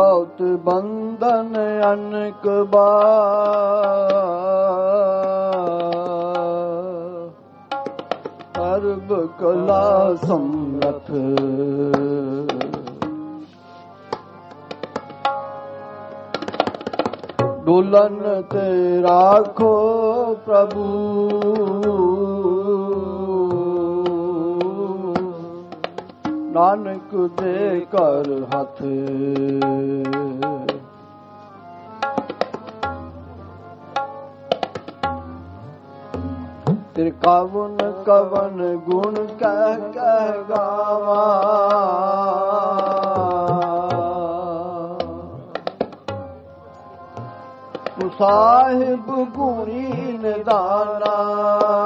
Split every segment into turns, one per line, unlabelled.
ਦੰਡੋਤ ਬੰਦਨ ਅਨਕ ਬਾਰ। ਸਰਬ ਕਲਾ ਸਮਰਥ ਡੋਲਨ ਤੇ ਰਾਖੋ ਪ੍ਰਭੂ। ਨਾਨਕ ਦੇ ਕਰ ਹੱਥ। ਤੇਰੇ ਕਵਨ ਕਵਨ ਗੁਣ ਕਹਿ ਕਹਿ ਗਾਵਾ। ਤੂੰ ਸਾਹਿਬ ਗੁਣੀ ਨਿਦਾਨਾ।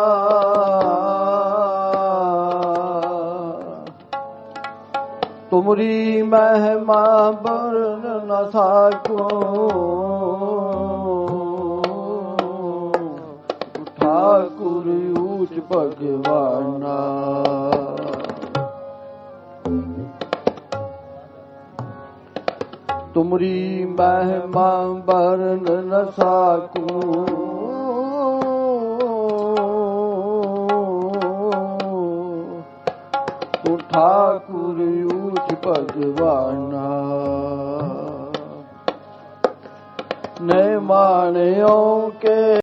ਤੁਮਰੀ ਮਹਿਮਾ ਬਰਨ ਨ ਸਾਕੋ ਠਾਕੁਰ ਊਚ ਭਗਵਾਨਾ। ਤੁਮਰੀ ਮਹਿਮਾ ਬਰਨ ਨ ਸਾਕੂ ਤੂੰ ਭਗਵਾਨਾ। ਨੇ ਮਾਣਿਓ ਕੇ